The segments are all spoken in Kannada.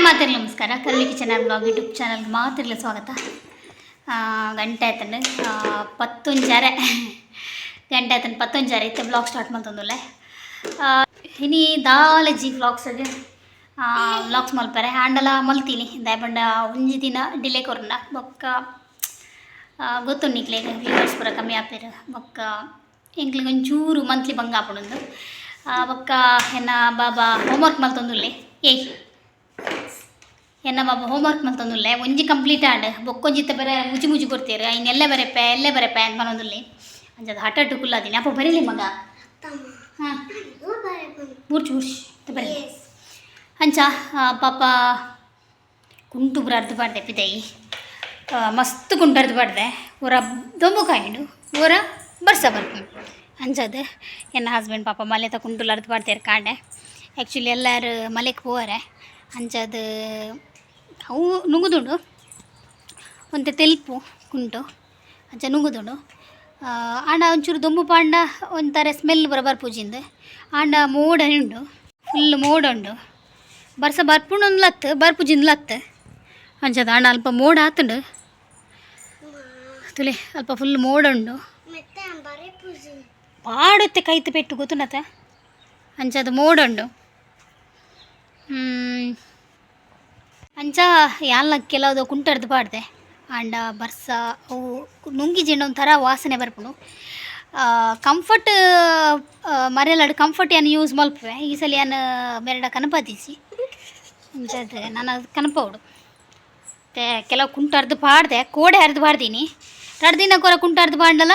ಹಾಯ್ ಮಾತಿರ್ಲಿ ನಮಸ್ಕಾರ. ಕರ್ಲಿ ಕಿಚನ್ ಬ್ಲಾಗ್ ಯೂಟ್ಯೂಬ್ ಚಾನಲ್ಗೆ ಮಾತಿರಲಿ ಸ್ವಾಗತ. ಗಂಟೆ ಆಯ್ತಂಡು. ಪತ್ತೊಂಜಾರೆ. ಗಂಟೆ ಆಯ್ತಂಡು, ಪತ್ತೊಂಜಾರೆ. ಇತ್ತೆ ಬ್ಲಾಗ್ ಸ್ಟಾರ್ಟ್ ಮಾಡ್ತಂದುಲ್ಲೆ ಇನಿ ದಾಲಜಿ ಅದು ಬ್ಲಾಗ್ಸ್ ಮಲ್ಪರೆ. ಆಂಡಲ ಮಲ್ತೀನಿ. ದಯಬಂಡ ಒಂಜಿ ದಿನ ಡಿಲೇ ಕೊರೋನ. ಬೊಕ್ಕ ಗೊತ್ತು ನಿಕ್ಲೆ ವ್ಯೂವರ್ಸ್ ಪೂರ ಕಮ್ಮಿ ಆಪೇರು. ಬೊಕ್ಕ ಎಂಕ್ಲಿಗೆ ಒಂಚೂರು ಮಂತ್ಲಿ ಬಂಗ ಆಪುಂಡು ಬೊಕ್ಕ ಎನ್ನ ಬಾಬಾ ಹೋಮ್ವರ್ಕ್ ಮಲ್ತೊಂದುಲ್ಲೆ. ಏಯ್. ಎನ್ನ ಹೋಮ್ ಹೋಮ್ವರ್ಕ್ ಮಲ್ತೊಂದುಲ್ಲೆ ಒಂಜಿ ಕಂಪ್ಲೀಟ್ ಆಡ್. ಬೊಕ್ಕೊಂಜಿತ್ತ ಬೇರೆ ಮುಜಿ ಮುಜಿ ಕೊಡ್ತೀರ. ಇನ್ನೆಲ್ಲ ಬರೆಪೆ ಎಲ್ಲೇ ಬರೆಪೆ ಅಂತ ಮನೊಂದುಲ್ಲೆ ಅಂಜದ ಹಠ ಕುಲ್ಲಾದೀನಿ ಅಪ್ಪ ಬರೀಲಿ ಮಗ. ಹಾಂ. ಬೂರ್ಚು ಬೂರ್ಚ್ ಬರೀ ಅಂಚ ಪಾಪ ಕುಂಟು ಪುರ ಅರ್ಧ ಪಾಡ್ದೆ ಪಿದೈ. ಮಸ್ತ್ ಕುಂಟು ಅರ್ಧ ಪಾಡ್ದೆ. ಊರ ದೊಂಬು ಕಾಯಿಡು. ಊರ ಬರ್ಸ ಬರ್ತು ಅಂಜದ ಎನ್ನ ಹಸ್ಬೆಂಡ್ ಪಾಪ ಮಲೆ ತ ಕುಂಟುಲು ಅರ್ಧ ಪಾಡ್ತೇರು ಕಾಂಡೆ. ಆ್ಯಕ್ಚುಲಿ ಎಲ್ಲರೂ ಮಲೆಗೆ ಹೋರೆ ಅಂಚದು ಅವು ನುಂಗುದುಂಡು. ಒಂತೆ ತೆಲ್ಪು ಕುಂಟು ಅಂಚ ನುಂಗುದುಂಡು. ಆಂಡ ಒಂಚೂರು ದುಂಬು ಪಾಂಡ ಒಂಥರ ಸ್ಮೆಲ್ ಬರ ಪೂಜಿಂದು. ಆಂಡ ಮೋಡ ಉಂಡು ಫುಲ್ ಮೋಡ ಉಂಡು. ಬರ್ಸ ಬರ್ಪುಂಡು ಒಂದು ಲತ್ತು ಬರ್ಪುಜಿಂದು ಲತ್ತು. ಅಂಚದ ಆಂಡ ಅಲ್ಪ ಮೋಡ ಆತುಂಡು. ತುಲೆ ಅಲ್ಪ ಫುಲ್ ಮೋಡ ಉಂಡು. ಪಾಡುತ್ತೆ ಕೈತು ಪೆಟ್ಟು ಗೊತ್ತುನತ ಅಂಚದ ಮೋಡ ಉಂಡು. ಹ್ಮ್. ಅಂಚ ಕೆಲವು ಕುಂಟರ್ದು ಪಾಡ್ದೆ. ಆಂಡ ಬರ್ಸ, ಅವು ನುಂಗಿ ಜಿಂಡ ಒಂಥರ ವಾಸನೆ ಬರ್ಪುಂಡು ಕಂಫರ್ಟ್ ಮರೆಯಲಾಡು ಕಂಫರ್ಟ್ ಏನು ಯೂಸ್ ಮಲ್ಪುವೆ? ಈ ಸಲ ಏನು ಮೆರಡ ಕನಪತಿಸಿ? ನಾನು ಅದು ಮತ್ತೆ ಕೆಲವು ಕುಂಟ ಅರ್ದು ಪಾಡ್ದೆ, ಕೋಡೆ ಅರ್ದು ಪಾಡ್ದೀನಿ. ಎರಡು ದಿನ ಕೊರ ಕುಂಟ ಅರ್ದು ಪಾಂಡಲ್ಲ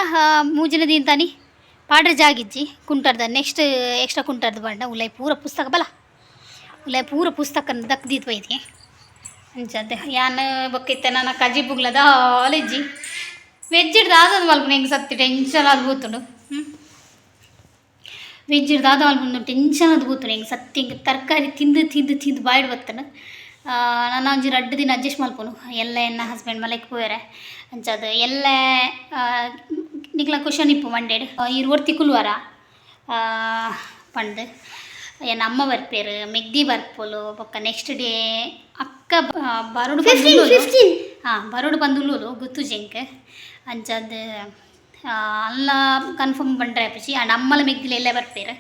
ಮೂಜಿನ ದಿನ ತಾನಿ ಪಾಡ್ರೆ ಜಾಗಿಜ್ಜಿ ಕುಂಟರ್ದ ನೆಕ್ಸ್ಟ್ ಎಕ್ಸ್ಟ್ರಾ ಕುಂಟರ್ದು ಪಾಂಡ ಉಲೈ ಪೂರ ಪುಸ್ತಕ ಬಲ. ಉಲ್ಲೈ ಪೂರ ಪುಸ್ತಕ ಬೈತಿ ಅಂಚದ್ದೆ ಯಾನ್ ಬೊಕ್ಕಿತ್ತೆ ನನ್ನ ಕಜಿ ಬುಗ್ಲದ ಆಲೆಜ್ಜಿ ವೆಜ್ ಹಿಡ್ದು ಆದದು ಮಲ್ಪು ಸತ್ತಿ ಟೆನ್ಷನ್ ಅದು ಕೂತುಂಡು ಹ್ಞೂ ವೆಜ್ ಹಿಡ್ದು ಆದ ಟೆನ್ಷನ್ ಅದು ಕೂತುಂಡು ಹೆಂಗೆ ಸತ್ತಿ ಹಿಂಗೆ ತರಕಾರಿ ತಿಂದು ತಿಂದು ತಿಂದು ಬಾಯ್ಡ್ ಬತ್ತನು ನಾನು ಒಂಜಿ ರಡ್ಡು ದಿನ ಅಡ್ಜಸ್ಟ್ ಮಲ್ಪುನು. ಎಲ್ಲ ಎನ್ನ ಹಸ್ಬೆಂಡ್ ಮಲೆಕ್ ಹೋಗ್ಯಾರೆ ಅಂಚದು ಎಲ್ಲ ನಿಕ್ಲ ಕ್ವಶನ್ ಇಪ್ಪು ಮಂಡೇಡ್. ಇರು ಒರ್ತಿ ಕುಲ್ವಾರ. ಪಂಡೆ. ಎನ್ನ ಅಮ್ಮ ಬರ್ಪೇರು, ಮೆಗ್ದಿ ಬರ್ಪೋಲು, ಬೊಕ್ಕ ನೆಕ್ಸ್ಟ್ ಡೇ ಅಕ್ಕ ಬ- ಬರೋಡು ಹಾಂ ಬರೋಡು ಬಂದುಲು ಗೊತ್ತು ಜೆಂಕ್. ಅಂಚದು ಅಲ್ಲ ಕನ್ಫರ್ಮ್ ಬಂಡ್ರೆ ಆಪಿಸಿ ಆಂಡ್ ಅಮ್ಮಲ ಮೆಗ್ದಿಲ ಎಲ್ಲ ಬರ್ಪೇರು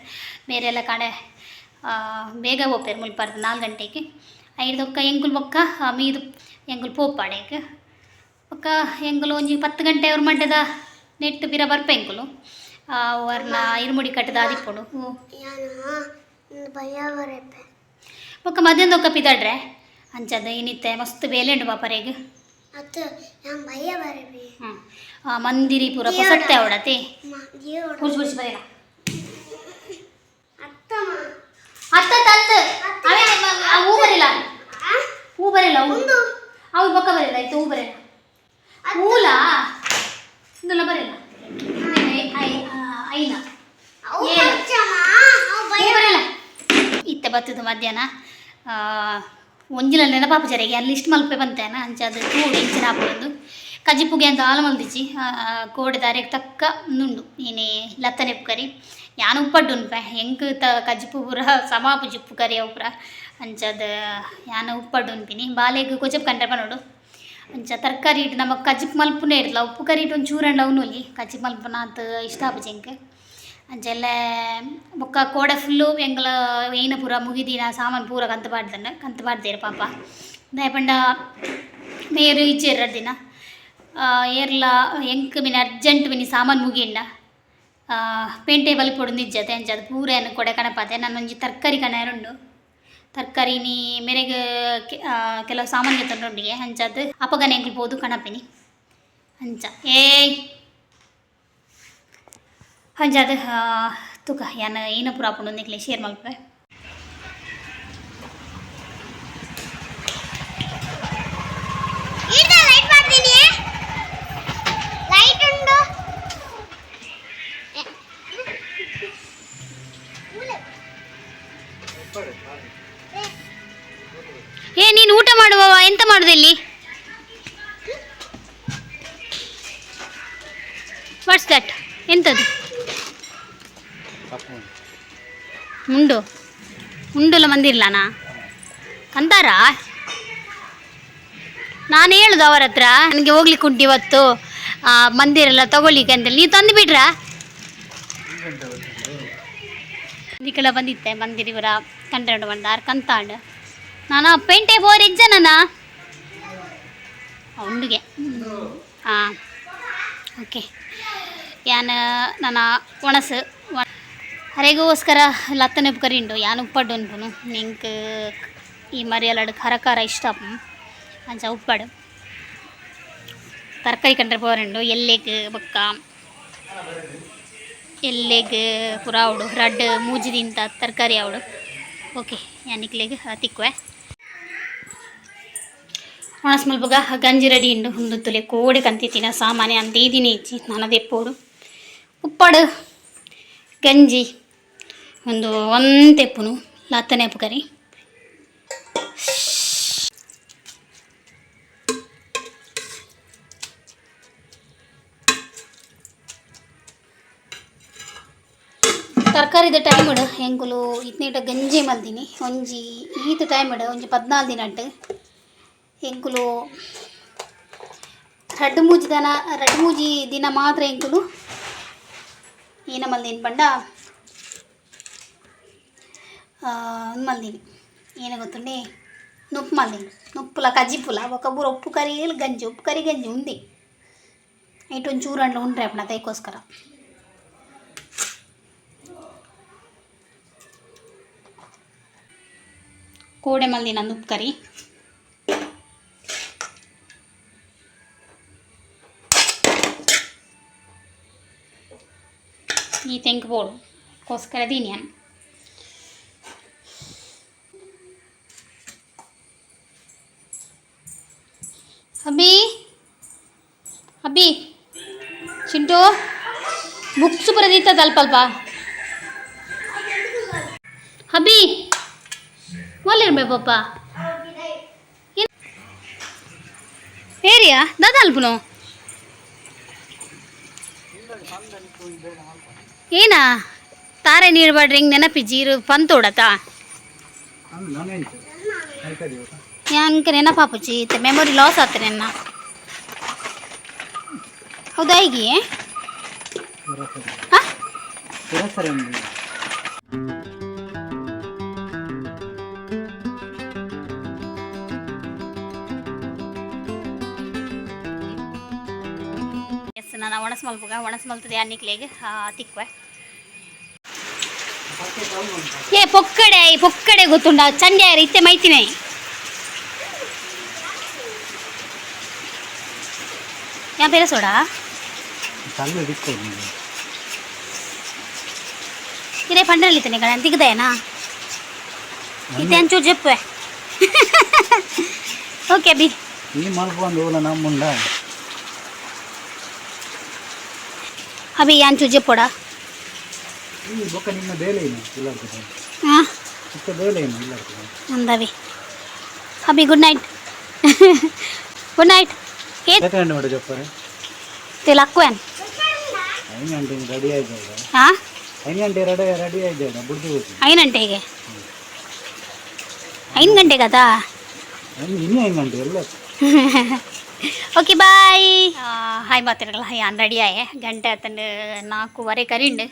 ಬೇರೆ ಎಲ್ಲ ಕಡೆ ಆ, ಬೇಗ ಹೋಗ್ಪೇರು ಮುಲ್ಪಾರ್ದು ನಾಲ್ಕು ಗಂಟೆಗೆ? ಐದೊಕ್ಕ ಎಂಗುಲ್ ಬೊಕ್ಕ ಆ, ಮೀದು ಎಂಗುಲ್ ಪೋಪಾಡೆಗೆ ಬೊಕ್ಕ ಎಂಗುಲು ಒಂಜಿ ಪತ್ತು ಗಂಟೆ ಅವ್ರ ಮಡ್ಡದ ನೆಟ್ ಬಿರ ಬರ್ಪೆ ಎಂಗುಲು ಅವ್ರನ್ನ ಇರುಮುಡಿ ಕಟ್ಟದ ಆದಿಪ್ಪುಡು ಬೊಕ್ಕ ಮಧ್ಯಾಹ್ನ ಒಕ್ಕ ಪಿದಾಡ್ರೆ? ಅಂಚದ ಏನಿತ್ತೆ? ಮಸ್ತ್ ಬೇಲೆ ಉಂಡು ಪಾಪರೆಗೆ ಹ್ಞೂ ಮಂದಿರಿ ಪೂರ ಪೊಸತ್ತೆ ಅವಡತಿ. ಕುರ್ಚಿ ಕುರ್ಚಿ ಬರೀಲ ಅತ್ತ ತತ್ತ ಹೂ ಬರಿಲ್ಲ ಹೂ ಬರಿಲ್ಲ ಹೂ ಅವು ಬೊಕ್ಕ ಬರಿಲ್ಲ ಆಯ್ತು ಹೂ ಬರಿಲ್ಲ ಹೂಲ? ಇದೆಲ್ಲ ಬರಿಲ್ಲ ಐನ ಬರಿಲ್ಲ ಇತ್ತೆ ಬತ್ತದು ಮಧ್ಯಾಹ್ನ. ಒಂಜಿಲ ನೆನಪಾಪ ಜರಿಗೆ ಇಷ್ಟು ಮಲ್ಪೆ ಬಂತೇನ? ಅಂಚದು ತೂಡು ಇಂಚಿನ ಹಾಪೊಂದು ಕಜಿಪುಗೆ ಅಂತ ಆಲ ಮಲ್ದಿಚ್ಚಿ ಕೋಡೆ ದಾರಿಗೆ ತಕ್ಕ ನುಂಡು ನೀನೇ ಲತ್ತನೆ ಕರಿ. ಯಾನು ಉಪ್ಪಡ್ಡು ಉನ್ಪೆ ಹೆಂಗ್ ತ ಕಜಿಪು ಪೂರ ಸಮಾಪು ಜಿಪ್ಪು ಕರಿ ಅವು ಪೂರ. ಅಂಚದ ಯಾನ ಉಪ್ಪಡ್ಡು ಉನ್ಪಿನಿ ಬಾಲೆಗ್ ಕೊಚಪ್ ಕಂಡ್ರೆ ನೋಡು. ಅಂಚ ತರಕಾರಿ ಇಟ್ಟು ನಮಗೆ ಕಜಿಪ್ ಮಲ್ಪುನೇ ಇರಲ್ಲ, ಉಪ್ಪು ಕರಿ ಇಟ್ಟು ಒಂದು ಚೂರಂಡ ಅವನಲ್ಲಿ ಕಜಿಪ್ ಮಲ್ಪನ ಅಂತ ಇಷ್ಟ ಅಂಚೆಲ್ಲ ಬೊಕ್ಕ ಕೋಡೆ ಫುಲ್ಲು ಎಂಗ್ಲ ಏನ ಪೂರ ಮುಗಿದಿನ ಸಾಮಾನು ಪೂರ ಕಂತು ಪಾಡ್ದನ್ನ ಕಂತು ಪಾಡ್ದೇರು ಪಾಪ ದಯಪಂಡ ಮೇರು ಈಚೆ ಎರಡು ದಿನ ಆ, ಏರ್ಲ ಎಂಕ್ ಮಿನ ಅರ್ಜೆಂಟ್ ಮಿನಿ ಸಾಮಾನು ಮುಗಿಂಡ ಪೇಂಟೆ ಬಲಿಪೊಡು ನಿಜ್ಜತೆ ಅಂಚದು ಪೂರ ಏನು ಕೊಡೆ ಕಣಪಾತೆ ನಾನು ಒಂಜಿ ತರಕಾರಿ ಕಣರುಂಡು ತರಕಾರಿ ನೀ ಮೇರೆಗೆ ಕೆ- ಆ, ಕೆಲವು ಸಾಮಾನು ತಂಡೊಂಡಿಗೆ ಅಂಚದು ಅಪಗನೆ ಎಂಗ್ಲು ಪೋದು ಕಣಪಿನಿ ಅಂಚ ಏಯ್ ಅಂಚದ ತುಕ ಯಾನ ಏನೋ ಪೂರ ಹಾಕೊಂಡು ನಿಕ್ಲೆ ಶೇರ್ ಮಲ್ಪೆ? ಏ ನೀನು ಊಟ ಮಾಡುವವ ಎಂತ ಮಾಡುದಿಲ್ಲಿ ವಾಟ್ಸ್ ದಟ್ ಎಂಥದ್ದು ಮುಂಡು ಮುಂಡುಲ ಮಂದಿರ್ಲಾನ ಕಂತಾರಾ? ನಾನು ಹೇಳುದು ಅವರ ಹತ್ರ ನನಗೆ ಹೋಗ್ಲಿಕ್ಕೆ ಉಂಟು ಇವತ್ತು. ಆ, ಮಂದಿರ ಎಲ್ಲ ತಗೊಳ್ಳಿಕ್ಕೆ ಅಂತೇಳಿ ನೀವು ತಂದು ಬಿಡ್ರಾ ಇದಕ್ಕೆಲ್ಲ ಬಂದಿತ್ತೆ ಮಂದಿರ ಇವರ ಕಂಡ್ರಂಡು ಬಂದಾರ್ ಕಂತಾಂಡ್ ನಾನು ಪೇಂಟೆ ಬೋರ್ ಇಜ್ಜನನ ಉಂಡುಗೆ. ಹಾಂ ಓಕೆ. ಯಾನ ನನ್ನ ಒಣಸು. ಹರೆಗೋಸ್ಕರ ಲತ್ತನೆ ನೆಪ್ಕರಿಂಡು ಯಾನ್ ಉಪ್ಪಡು ಅನ್ಪುನು ನಿಂಕ್ ಈ ಮರಿಯಲಡ್ ಖರ ಖರ ಇಷ್ಟ ಅಂಚ ಉಪ್ಪಡು. ತರಕಾರಿ ಕಂಡ್ರೆ ಪೋರಂಡು ಎಲ್ಲೆಗ್ ಬೊಕ್ಕ. ಎಲ್ಲೆಗ್ ಪುರ ಅವಡು ರಡ್ ಮೂಜಿದಿಂತ ತರಕಾರಿ ಅವಡು ಓಕೆ ಯಾನಿಕ್ಲೆಗ್ ತಿಕ್ಕುವೆ. ಒಣ ಮಲ್ಪಗ ಗಂಜಿ ರೆಡಿ ಉಂಡು ಒಂದು ತುಲೆ ಕೋಡೆ ಕಂತಿತ್ತಿನ ಸಾಮಾನ್ಯ ಅಂತ ಇದೀನಿ ಇಚ್ಚಿ ನನದು ಎಪ್ಪೋಡು ಉಪ್ಪಡು, ಗಂಜಿ. ಒಂದು ಒಂತೆಪ್ಪುನು ಲತ್ತನೆ ಕರಿ ತರಕಾರಿದ ಟೈಮ್ ಇಡು ಹೆಂಗುಲು ಇತ್ನೀಟ ಗಂಜಿ ಮಲ್ದಿನಿ ಒಂಜಿ ಈತ ಟೈಮ್ ಇಡು ಒಂಜಿ ಪದ್ನಾಲ್ಕು ದಿನ ಅಟ್ಟು ಎಂಕುಲು ರಡ್ಡು ಮೂಜಿ ದನ ರಡ್ಡು ಮೂಜಿ ದಿನ ಮಾತ್ರ ಎಂಕುಲು ಈನ ಮಲ್ದಿನ ಪಂಡ మల్దిని ఈయన గుర్తుండే? నొప్పు మల్దిని నొప్పుల కజ్జిపుల ఒక బూర ఉప్పు కర్రీ గంజి ఉప్పు కర్రీ గంజి ఉంది. ఇటు చూరండ్లు ఉంటాయి అప్పుడు నా దయకోసుకర కోడె మళ్ళీ నన్ను ఉప్పు కర్రీ. ఈ తెంకపోడు కోసుకర దీని అని ಅಬ್ಬಿ ಅಬ್ಬಿ ಚಿಂಟು ಬುಕ್ಸ್ ಬರೆದಿತ್ತದ ತಲ್ಪಲ್ಪ? ಅಲ್ಪ ಅಬ್ಬಿ ಒಲ್ಲಿರ್ಬೇಕಪ್ಪ ಏರಿಯಾ ದಾದ ಅಲ್ಪನು ಏನಾ, ತಾರೆ ನೀರು ಬಾಡ್ರಿ ಹಿಂಗೆ ನೆನಪಿ ಜೀರು ಪಂತೋಡತಾ ಹೆಂಗೆ ನೆನಪಾಪುಚಿ ಇತ್ತೆ ಮೆಮೊರಿ ಲಾಸ್ ಆತ ನೆನ್ನ ಹೌದಾ ಹೀಗೆ ಎಸ್ ನಾನು ಒಣಸ್ ಮಲ್ಪುಗ. ಒಣಸ್ ಮಲ್ತದೆ ಹಾ ತಿಕ್ವೆ. ಏ, ಪೊಕ್ಕಡೆ ಪೊಕ್ಕಡೆ ಗೊತ್ತುಂಡ ಚಂಡ್ಯಾರ, ಇತ್ತೆ ಮೈತಿನೇ. ಯಾ ಬೇರೆ ಸೋಡಾ ಇರೇ ಪಂಡ್ರಲ್ಲಿ ಇತ್ತನೆ ಕಣ ದಿಗ್ದಯನಾ ಇತ್ತೆ ಅಂಚೂರು ಜಪ್ಪೆ ಓಕೆ ಬಿ ಈ ಮಲ್ಕೊಂಡು ನಮ್ಮುಂಡ ಅಭಿ ಅಂಚೂರು ಜಪ್ಪೋಡ ಈ ಬೊಕ್ಕ ನಿಮ್ಮ ಬೇಲೆ ಏನು ಇಲ್ಲಾಡ್ತದೆ ಗಂಟೆಗೆ ಐದು ಗಂಟೆಗದಾ? ಐದು ಗಂಟೆ ಎಲ್ಲ. ಓಕೆ ಬಾಯ್ ಹಾಯ್ ಮಾತಾಡಲ್ಲ ಯಾನ್ ರೆಡಿ ಆಯೆ ಗಂಟೆ ಆತಂಡು ನಾಲ್ಕೂವರೆ ಕರಿಂಡು.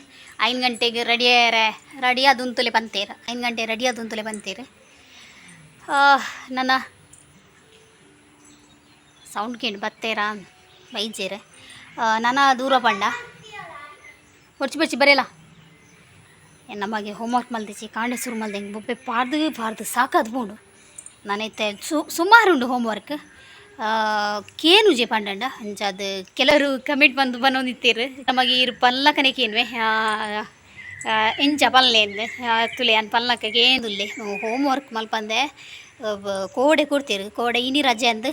ಐದು ಗಂಟೆಗೆ ರೆಡಿ ಆಯ್ರೆ ರೆಡಿ ಆದುಂತಲೇ ಬಂತೀರ. ಐದು ಗಂಟೆ ರೆಡಿ ಆದುಂತಲೇ ಬಂತೀರ. ನನ್ನ ಸೌಂಡ್ ಕೇಳಿ ಬತ್ತೇರಾ ಬೈಜೇರೆ. ನನ್ನ ದೂರ ಪಂಡ. ಹೊಡ್ಚಿ ಬರ್ಚಿ, ಬರೆಯಲ್ಲ. ನಮಗೆ ಹೋಮ್ವರ್ಕ್ ಮಲ್ದಿಸಿ ಕಾಂಡೆ ಸುರು ಮಲ್ದೆ ಹಿಂಗೆ ಬೊಬ್ಬೆ ಪಾರ್ದು ಪಾರ್ದು ಸಾಕಾದ್ ಬೋಡು ನಾನೈತೆ ಸು, ಸುಮಾರು ಉಂಡು ಹೋಮ್ವರ್ಕ್ ಕೇನು ಜೆ ಪಂಡಂಡ? ಅದು ಕೆಲವರು ಕಮೆಂಟ್ ಬಂದು ಬನ್ನೊಂದಿತ್ತೀರು ನಮಗೆ ಇರು ಪಲ್ಲಕನೆ ಕೇನ್ವೆ. ಎಂಚ ಪಲ್ಲೆ ಅಂದೆ ತುಲೆ ಅನ್ ಪಲ್ಲಕಗೆ ಏನುಲ್ಲೆ ಹೋಮ್ವರ್ಕ್ ಮಲ್ಪಂದೆ ಕೋಡೆ ಕೊಡ್ತೀರು. ಕೋಡೆ ಇನಿ ರಜೆ ಅಂದು.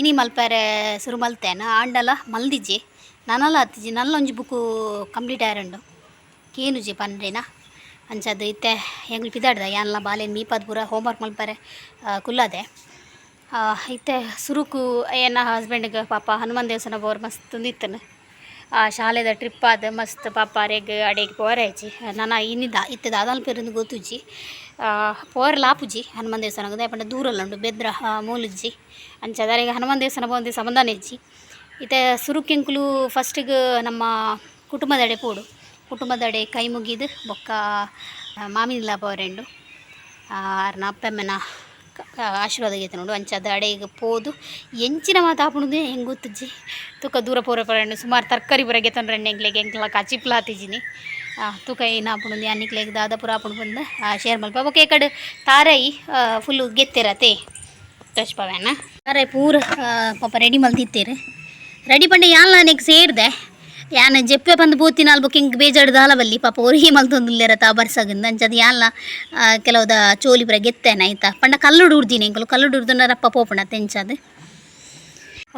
ಇನಿ ಮಲ್ಪಾರೆ ಸುರು ಮಲ್ತೇನೆ. ಆಂಡಲ ಮಲ್ದಿಜ್ಜೆ. ನನ್ನಲ್ಲ ಅತ್ತಿಜಿ ಒಂಜಿ ಬುಕ್ಕು ಕಂಪ್ಲೀಟ್ ಆಯರಂಡು. ಕೇನು ಜಿ ಪಂಡ್ರೇನ ಅಂಚದು ಇತ್ತೆ ಹೆಂಗ್ಳು ಪಿದಾಡ್ದ, ಯಾನ್ಲ ಬಾಲೆನ್ ಮೀಪದ ಪೂರ ಹೋಮ್ವರ್ಕ್ ಮಲ್ಪಾರೆ ಕುಲ್ಲದೆ. ಇತ್ತೆ ಸುರುಕು, ಏನ ಹಸ್ಬೆಂಡ್ಗೆ ಪಾಪ ಹನುಮಾನ್ ದೇವಸ್ಥಾನ ಬೋರ್ ಮಸ್ತ್ ತುಂದಿತ್ತನು ಆ, ಶಾಲೆದ ಟ್ರಿಪ್ ಆದ ಮಸ್ತ್ ಪಾಪ ಪಾಪಾರೆಗ್ ಅಡೆಗೆ ಪೋರಾಯ್ಚಿ ನಾನು ಇನ್ನಿದ್ದ ಇತ್ತೆ ಅದಾಲ್ ಪೇರಿಂದ ಗೊತ್ತುಜ್ಜಿ. ಪೋರ್ ಲಾಪುಜಿ ಹನುಮಾನ್ ದೇವಸ್ಥಾನ ಯಾಕಂದ್ರೆ ದೂರಲ್ಲ ಉಂಡು, ಬೆದ್ರ ಮೂಲಜ್ಜಿ. ಅಂಚದಾರಿಗೆ ಹನುಮಾನ್ ದೇವಸ್ಥಾನ ಬಂದು ಸಂಬಂಧನೇ ಇಜ್ಜಿ. ಇತ್ತೆ ಸುರುಕೆಂಕುಲು ಫಸ್ಟಿಗೆ ನಮ್ಮ ಕುಟುಂಬದಡೆ ಪೋಡು. ಕುಟುಂಬದಡೆ ಕೈ ಮುಗಿದು ಬೊಕ್ಕ ಮಾಮಿನಿಲ್ಲ ಪೋರೆಂಡು ಆರ್ನ ಅಪ್ಪಮ್ಮನ ಆಶೀರ್ವಾದ ಗೀತೆ ನೋಡು. ಅಂಚಾದ ಅಡೆಗೆ ಪೋದು. ಎಂಚಿನ ಮಾತಾಪುಣದೆ ಹೆಂಗೆ ಗೊತ್ತಜ್ಜಿ ತುಕ ದೂರ ಪೂರ ಪರಂಡು ಸುಮಾರು ತರಕಾರಿ ಬರ ಗೆತ್ತಂಡ್ರೆ ಎಂಗ್ಲೆಗೆ ಎಂಕ್ಲ ಕಚಿಪ್ಲ ಹಾತಿಜಿನಿ ತುಕ ಏನು ಆಪುಣದು ಅನ್ನಿಕ್ಲೆಗೆ ದಾದಾಪುರ ಆಪುಣ್ ಬಂದು. ಶೇರ್ ಮಲ್ಪ. ಈ ಕಡೆ ತಾರಾಯಿ ಫುಲ್ಲು ಗೆತ್ತಿರತ್ತೆ ಕಷ್ಟ ಪೂರ ಪಾಪ ರೆಡಿ ಮಲ್ತಿತ್ತೇರು ರೆಡಿ ಪಂಡೆ ಯಾನ್ಲ ನೆಕ್ ಸೇರ್ದೆ? ಯಾನ ಜೆಪ್ಪೆ ಬಂದು ಬೂತಿನ ಅಲ್ಬಕ್ಕೆ ಹಿಂಗೆ ಬೇಜಾಡ್ದ ಹಲವಲ್ಲಿ ಪಾಪ ಅವ್ರಿಗೆ ಮಲ್ತೊಂದಿಲ್ಲರತ್ತ ಬರ್ಸಾಗಿಂದ. ಅಂಚದು ಯಾನ್ಲ ಕೆಲವುದ ಚೋಲಿ ಬರ ಗೆತ್ತೇನೆ ಆಯ್ತಾ? ಪಂಡ ಕಲ್ಲುಡು ಉಡ್ದಿನಿ ಕಲ್ಲು ಕಲ್ಲುಡು ಉಡ್ದನರಪ್ಪ ಪೋಪಣ ತೆಂಚದು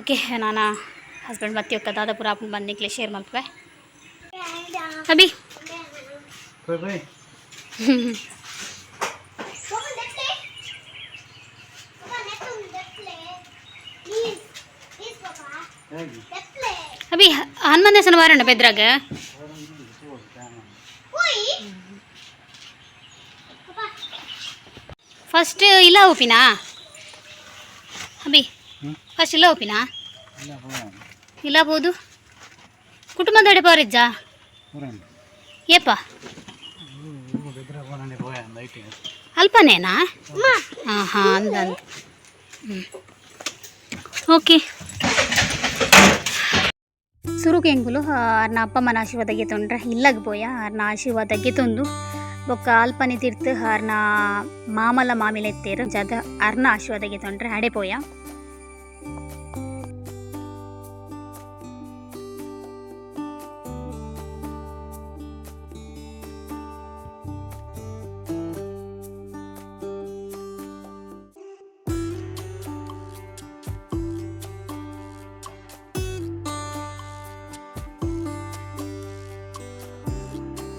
ಓಕೆ ನಾನು ಹಸ್ಬೆಂಡ್ ಮತ್ತೆ ಒಕ್ಕ ದಾದಾಪುರ ಬಂದು ಬಂದಿಕ್ಲೆ ಶೇರ್ ಮಲ್ಪೆ ಅಭಿ? ಅಭಿ ಹನುಮನ್ ದೇವಸ್ಥಾನ ಮಾರೋಣ ಬೆದ್ರಾಗ ಫಸ್ಟ್ ಇಲ್ಲ ಉಪ್ಪಿನ? ಅಭಿ ಫಸ್ಟ್ ಇಲ್ಲ ಉಪ್ಪಿನ? ಇಲ್ಲ ಬೋದು ಕುಟುಂಬದಡೆ ಹೋಗೋಣ ಏಪ ಅಲ್ಪನೇನಾ? ಹಾಂ ಹಾಂ ಅಂದ ಓಕೆ ಸುರುಕು ಎಂಗುಲು ಆರ್ನ ಅಪ್ಪ ಅಮ್ಮನ ಆಶೀರ್ವಾದ ಗೆತ್ತೊಂಡ್ರೆ ಇಲ್ಲಗ್ ಬೋಯ ಆರ್ನ ಆಶೀರ್ವಾದ ಗೆತ್ತೊಂದು ಬೊಕ್ಕ ಅಲ್ಪನೆ ತೀರ್ತು ಆರ್ನ ಮಾಮಲ ಮಾಮಿಲ ಎತ್ತೇರು ಜದ ಅರ್ನ ಆಶೀರ್ವಾದ ಗೆತ್ತೊಂಡ್ರೆ ಹಡೆ ಪೋಯ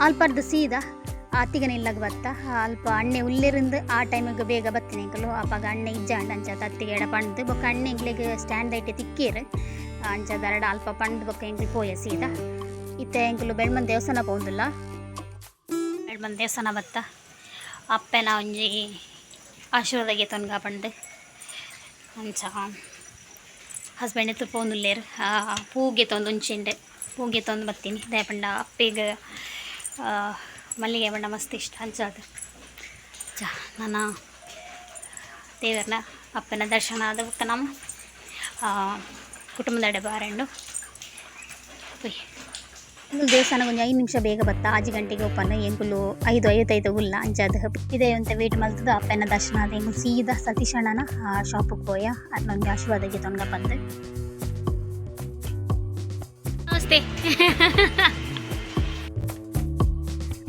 ಅಲ್ಪರ್ದು ಸೀದಾ ಅತ್ತಿಗನ ಇಲ್ಲಗ ಬತ್ತ. ಅಲ್ಪ ಅಣ್ಣೆ ಉಲ್ಲೆರಿಂದ ಆ ಟೈಮಿಗೆ ಬೇಗ ಬತ್ತಿನ ಎಂಕಲು ಅಪ್ಪಾಗ ಅಣ್ಣೆ ಇಜ್ಜಾಂಡ್ ಅಂಚದ ಅತ್ತಿಗೆ ಎಡ ಪಂಡ್ದು ಬೊಕ್ಕ ಅಣ್ಣೆ ಎಂಗ್ಲಿಗೆ ಸ್ಟ್ಯಾಂಡ್ ಐಟೆ ತಿಕ್ಕೇರು. ಅಂಚ ಎರಡ ಅಲ್ಪ ಪಂಡ್ ಬೊಕ್ಕ ಎಂಗ್ಲಿ ಪೋಯ ಸೀದಾ. ಇತ್ತೆ ಎಂಕಲು ಬೆಳ್ಮನ್ ದೇವಸ್ಥಾನ ಪೋಂದಿಲ್ಲ ಬೆಳ್ಮನ್ ದೇವಸ್ಥಾನ ಬತ್ತ. ಅಪ್ಪೆನ ಒಂಜಿ ಆಶೀರ್ವಾದಗೆ ತೊಂದ ಪಂಡ್ ಅಂಚ ಹಸ್ಬೆಂಡ್ ಎತ್ತು ಪೋಂದುಲ್ಲೇರು ಪೂಗೆ ತೊಂದು ಉಂಚೆಂಡೆ ಪೂಗೆ ತೊಂದು ಬತ್ತೀನಿ. ದಯಪಂಡ ಅಪ್ಪಿಗೆ ಮಲ್ಲಿಗೆ ಬಣ್ಣ ಮಸ್ತ್ ಇಷ್ಟ ಅನ್ಸೋದು ಚ ನನ್ನ ದೇವರನ್ನ, ಅಪ್ಪನ ದರ್ಶನ ಆದ ಬುಕ್ಕ ನಮ್ಮ ಕುಟುಂಬದಡೆ ಬಾರೆಂಡು ದೇವಸ್ಥಾನ ಒಂದು ಐದು ನಿಮಿಷ ಬೇಗ ಬತ್ತ, ಆಜಿ ಗಂಟೆಗೆ ಓಪನ್ ಎಂಗುಲು ಐದು, ಐವತ್ತೈದು ಉಲ್ಲ ಅಂಜಾದ ಇದೇ ಅಂತ ವೇಟ್ ಮಲ್ತದ ಅಪ್ಪನ ದರ್ಶನ ಆದ ಎಂಕು ಸೀದಾ ಸತೀಶ್ ಅಣ್ಣನ ಶಾಪಿಗೆ ಹೋಯ ಅದು ನನಗೆ ಆಶೀರ್ವಾದಕ್ಕೆ ತೊಂಗ ಬಂದೆ. ನಮಸ್ತೆ.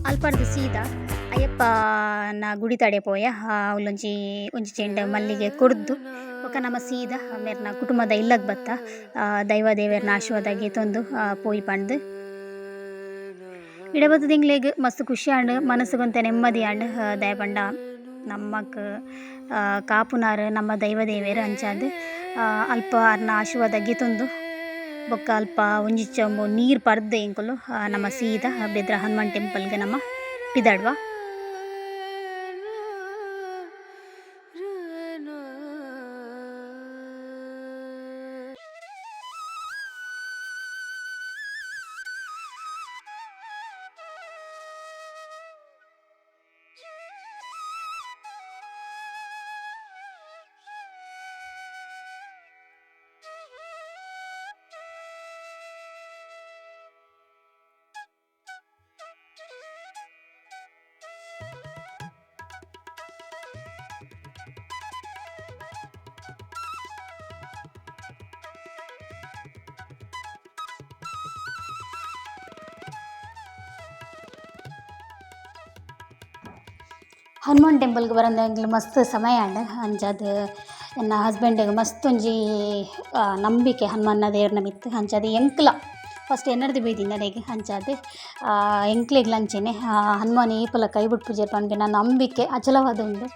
ಅಲ್ಪರ್ದು ಅಯ್ಯಪ್ಪ ನಾ ಗುಡಿ ತಡೆ ಪೋಯ. ಅವಲೊಂಜಿ ಒಂಜಿ ಚೆಂಡ ಮಲ್ಲಿಗೆ ಕುಡ್ದು. ಒಕ್ಕ ನಮ್ಮ ಸೀದಾ. ಮೇರ್ನ ಕುಟುಂಬದ ಇಲ್ಲಕ್ಕೆ ಬತ್ತ. ದೈವ ದೇವರನ್ನ ಆಶೀರ್ವಾದಾಗಿ ತಂದು ಪೋಯಿ ಪಂಡ್ದು. ಇಡಬತ್ತು ತಿಂಗ್ಳಿಗೆ ಮಸ್ತ್ ಖುಷಿ ಆಂಡ್ ಮನಸ್ಸಿಗೊಂತ ನೆಮ್ಮದಿ ಆಂಡ್ ದಯಪಂಡ ನಮ್ಮಕ್ ಕಾಪುನಾರ ನಮ್ಮ ದೈವ ದೇವೇರು ಅಂಚಾದ್ ಅಲ್ಪ ಅರ್ನ ಆಶೀರ್ವಾದಾಗಿ ತಂದು ಬೊಕ್ಕ ಅಲ್ಪ ಒಂಜಿ ಚಂಬು ನೀರ್ ಪರ್ದೆ ಎಂಕುಲು ನಮ್ಮ ಸೀದಾ ಬೆದ್ರ ಹನುಮಾನ್ ಟೆಂಪಲ್ಗೆ ನಮ ಪಿದಾಡ್ವ. ಹನುಮಾನ್ ಟೆಂಪಲ್ಗೆ ಬರಂದ ಎಂಗ್ಲು ಮಸ್ತ್ ಸಮಯ ಅಂಡ ಅಂಚದ್ ನನ್ನ ಹಸ್ಬೆಂಡ್ಗೆ ಮಸ್ತ್ ಒಂಜಿ ಆ, ನಂಬಿಕೆ ಹನುಮನ್ನ ದೇವ್ರನ್ನ ಮಿತ್ತು ಅಂಚದ್ ಎಂಕ್ಲ. ಫಸ್ಟ್ ಎನ್ನಡ್ದು ನಡೆಗೆ ಅಂಚಾದೆ ಎಂಕ್ಲೆಗ್ ಲಂಚೆನೆ ಹನುಮಾನ್ ಏಪಲ ಕೈ ಬಿಟ್ಟು ಪೂಜೆ ಪಂಡ್ಗೆ ನನ್ನ ನಂಬಿಕೆ ಅಚಲವಾದ ಉಂಡು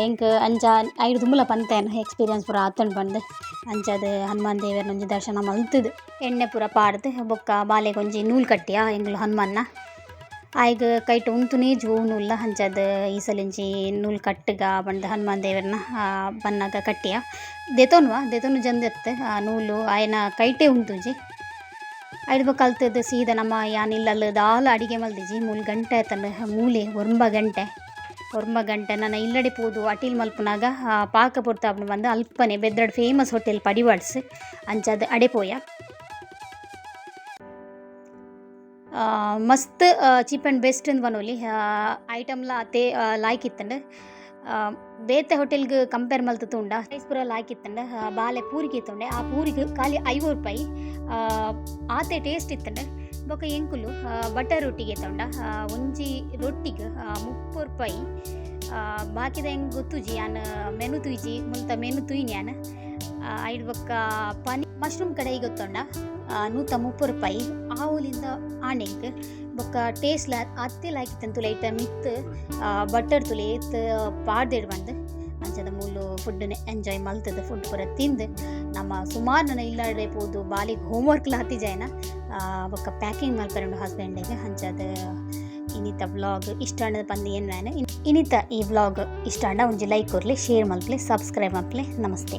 ಎಂಕ್ ಅಂಚ ಐದು ದುಂಬಲ ಪಂತೇನ ಎಕ್ಸ್ಪೀರಿಯನ್ಸ್ ಪೂರ ಆತಂಡು ಬಂದು. ಅಂಚಾದ ಹನುಮಾನ್ ದೇವರ ಒಂಜಿ ದರ್ಶನ ಮಲ್ತದು. ಎಣ್ಣೆ ಪೂರ ಪಾಡ್ದು, ಬೊಕ್ಕ ಬಾಲೆಗೆ ಒಂಜಿ ನೂಲು ಕಟ್ಟಿಯ ಎಂಗ್ಲು ಹನುಮಾನ್ನ. ಆಯ್ಗ ಕೈಟ್ ಉಂತುನೇ ಜೋನುಲ್ಲ ಹಂಚದ ಈ ಸಲಿಂಜಿ ನೂಲ್ ಕಟ್ಟಗ ಬಂದ ಹನುಮಾನ್ ದೇವರನ್ನ ಬನ್ನಾಗ ಕಟ್ಟಿಯ. ದೆತೋನ್ವಾ, ದೆತೋನು ಜಂದತ್ತೆ, ಆ, ನೂಲು, ಆಯನ ಕೈಟೇ ಉಂತುಜಿ. ಐದು ಕಲ್ತದ್ದು ಸೀದಾ ನಮ್ಮ ಯಾನಿಲ್ಲಲ್ಲ ದಾಲ ಅಡಿಗೆ ಮಲ್ದಿಜಿ ಮೂಲು ಗಂಟೆ ಆತನ ಮೂಲೆ ಒಂಬ ಗಂಟೆ ಒಂಬ ಗಂಟೆ ನನ್ನ ಇಲ್ಲಡೆ ಪೋದು ಅಟಿಲ್ ಮಲ್ಪನಾಗ ಆ, ಪಾಕ ಪೊರ್ತಾಪನ ಬಂದು ಅಲ್ಪನೆ ಬೆದ್ರಡ್ ಫೇಮಸ್ ಹೋಟೆಲ್ ಪಡಿವಾಡ್ಸ್ ಅಂಚದ ಅಡೆಪೋಯ ಆ, ಮಸ್ತ್ ಚೀಪ್ ಆ್ಯಂಡ್ ಬೆಸ್ಟ್ ಅಂತ ಬನೋಲಿ ಐಟಮ್ಲ ಅತೆ ಲಾಯ್ಕ್ ಇತ್ತಂಡು ಆ, ಬೇತೆ ಹೋಟೆಲ್ಗೆ ಕಂಪೇರ್ ಮಲ್ತು ತುಂಡ ಪ್ರೈಸ್ ಪೂರ ಲಾಯ್ಕ್ ಇತ್ತಂಡ ಆ, ಬಾಲೆ ಪೂರಿಗೆ ಇತ್ತುಂಡೆ. ಆ ಪೂರಿಗೆ ಖಾಲಿ ಐವತ್ತು ರೂಪಾಯಿ. ಆತೆ ಟೇಸ್ಟ್ ಇತ್ತಂಡ. ಬೊಕ ಎಂಕುಲು ಬಟರ್ ರೊಟ್ಟಿಗೆ ತೊಂಡ ಒಂಜಿ ರೊಟ್ಟಿಗೆ ಮುಪ್ಪು ರೂಪಾಯಿ. ಬಾಕಿದ ಹೆಂಗೆ ಗೊತ್ತುಜಿ ಯಾನ್ ಮೆನು ತುಯ್ಜಿ ಮುಂತ ಮೆನು ತುಯ್ನಿ ಯಾನ್? ಐಡ್ ಬೊಕ್ಕ ಪನಿ ಮಶ್ರೂಮ್ ಕಡೆ ಗೊತ್ತೊಂಡ. ನೂತ ಮುಪ್ಪು ರೂಪಾಯಿ. ಆವುಲಿಂದ ಆಣೆಗ್ ಬೊಕ್ಕ ಟೇಸ್ಟ್ಲ ಅತ್ತೆ ಲಾಯ್ಕಿತ್ತಂತು ಲೈಟ್ ಮಿತ್ ಬಟರ್ ತುಲೆ ಏತ್ ಪಾಡ್ದೇಡ್ ಬಂದು. ಅಂಚದ ಮೂಲು ಫುಡ್ಡನ್ನ ಎಂಜಾಯ್ ಮಲ್ತದ ಫುಡ್ ಪೂರ ತಿಂದು. ನಮ್ಮ ಸುಮಾರು ನನ್ನ ಇಲ್ಲಾಡೆ ಪೋದು ಬಾಲಿಗೆ ಹೋಮ್ವರ್ಕ್ಲ ಲಾತಿ ಜಾಯ್ನ ಬೊಕ್ಕ ಪ್ಯಾಕಿಂಗ್ ಮಲ್ಪರಂಡು ಹಸ್ಬೆಂಡಿಗೆ ಅಂಚದ ಇನಿತ ವ್ಲಾಗ್ ಇಷ್ಟ ಅಣ್ಣದ ಪಂದು ಏನು ನಾನು ಇನಿತ ಈ ವ್ಲಾಗ್ ಇಷ್ಟ ಅಣ್ಣ ಒಂಜಿ ಲೈಕ್ ಕೊರ್ಲಿ ಶೇರ್ ಮಲ್ಪ್ಲೆ ಸಬ್ಸ್ಕ್ರೈಬ್ ಮಲ್ಪ್ಲೆ. ನಮಸ್ತೆ.